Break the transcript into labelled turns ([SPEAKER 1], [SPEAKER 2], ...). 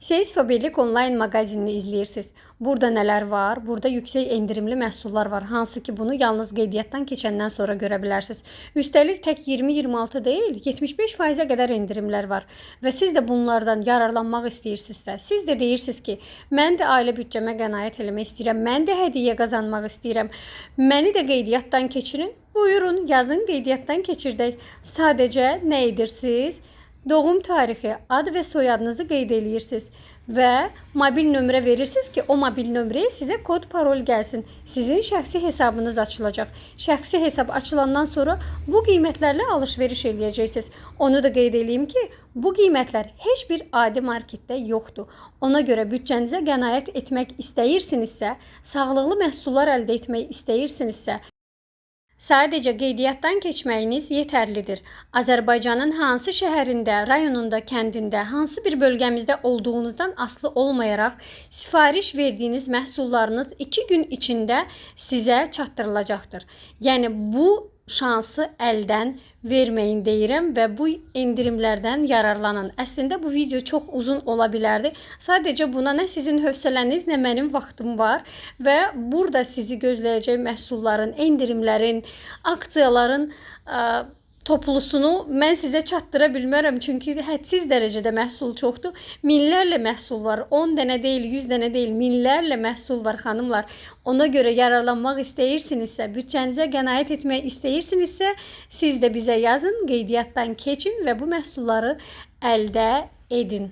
[SPEAKER 1] Seyis Fabirlik online mağazinini izləyirsiniz. Burada nələr var? Burada yüksək endirimli məhsullar var. Hansı ki bunu yalnız qeydiyyatdan keçəndən sonra görə bilərsiniz. Üstəlik tək 20-26 deyil, 75%-ə qədər endirimlər var. Və siz də bunlardan yararlanmaq istəyirsinizsə, siz də deyirsiniz ki, mən də ailə büdcəmə qənaət eləmək istəyirəm, mən də hədiyyə qazanmaq istəyirəm. Məni də qeydiyyatdan keçirin. Buyurun, yazın qeydiyyatdan keçirdək. Sadəcə nə edirsiniz? Doğum tarixi, ad və soyadınızı qeyd eləyirsiniz və mobil nömrə verirsiniz ki, o mobil nömrəyə sizə kod parol gəlsin. Sizin şəxsi hesabınız açılacaq. Şəxsi hesab açılandan sonra bu qiymətlərlə alış-veriş eləyəcəksiniz. Onu da qeyd eləyim ki, bu qiymətlər heç bir adi marketdə yoxdur. Ona görə büdcənizə qənaət etmək istəyirsinizsə, sağlıqlı məhsullar əldə etmək istəyirsinizsə, Sadəcə qeydiyyatdan keçməyiniz yetərlidir. Azərbaycanın hansı şəhərində, rayonunda, kəndində, hansı bir bölgəmizdə olduğunuzdan aslı olmayaraq sifariş verdiyiniz məhsullarınız 2 gün içində sizə çatdırılacaqdır. Yəni bu şansı əldən verməyin deyirəm və bu endirimlərdən yararlanın. Əslində bu video çox uzun ola bilərdi. Sadəcə buna nə sizin hövsələniz, nə mənim vaxtım var və burada sizi gözləyəcək məhsulların, endirimlərin, aksiyaların ə, toplusunu mən sizə çatdıra bilmərəm çünki hədsiz dərəcədə məhsul çoxdur. Minlərlə məhsul var. 10 dənə deyil, 100 dənə deyil, minlərlə məhsul var xanımlar. Ona görə yararlanmaq istəyirsinizsə, büdcənizə qənaət etmək istəyirsinizsə, siz də bizə yazın, qeydiyyatdan keçin və bu məhsulları əldə edin.